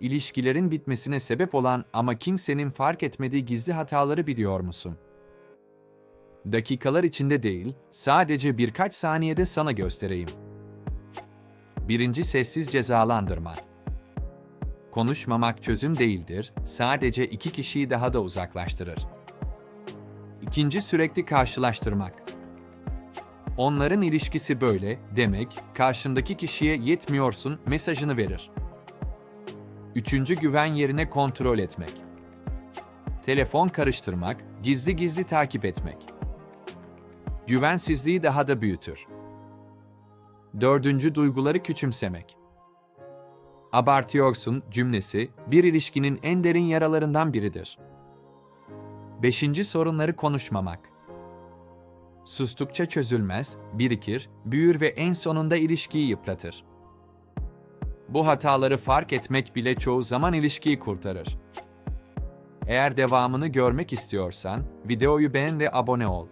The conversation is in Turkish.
ilişkilerin bitmesine sebep olan ama kimsenin fark etmediği gizli hataları biliyor musun? Dakikalar içinde değil, sadece birkaç saniyede sana göstereyim. Birinci sessiz cezalandırma. Konuşmamak çözüm değildir, sadece iki kişiyi daha da uzaklaştırır. İkinci sürekli karşılaştırmak. Onların ilişkisi böyle demek karşındaki kişiye yetmiyorsun mesajını verir. Üçüncü güven yerine kontrol etmek. Telefon karıştırmak, gizli gizli takip etmek. Güvensizliği daha da büyütür. Dördüncü duyguları küçümsemek. Abartıyorsun cümlesi bir ilişkinin en derin yaralarından biridir. Beşinci sorunları konuşmamak. Sustukça çözülmez, birikir, büyür ve en sonunda ilişkiyi yıpratır. Bu hataları fark etmek bile çoğu zaman ilişkiyi kurtarır. Eğer devamını görmek istiyorsan videoyu beğen ve abone ol.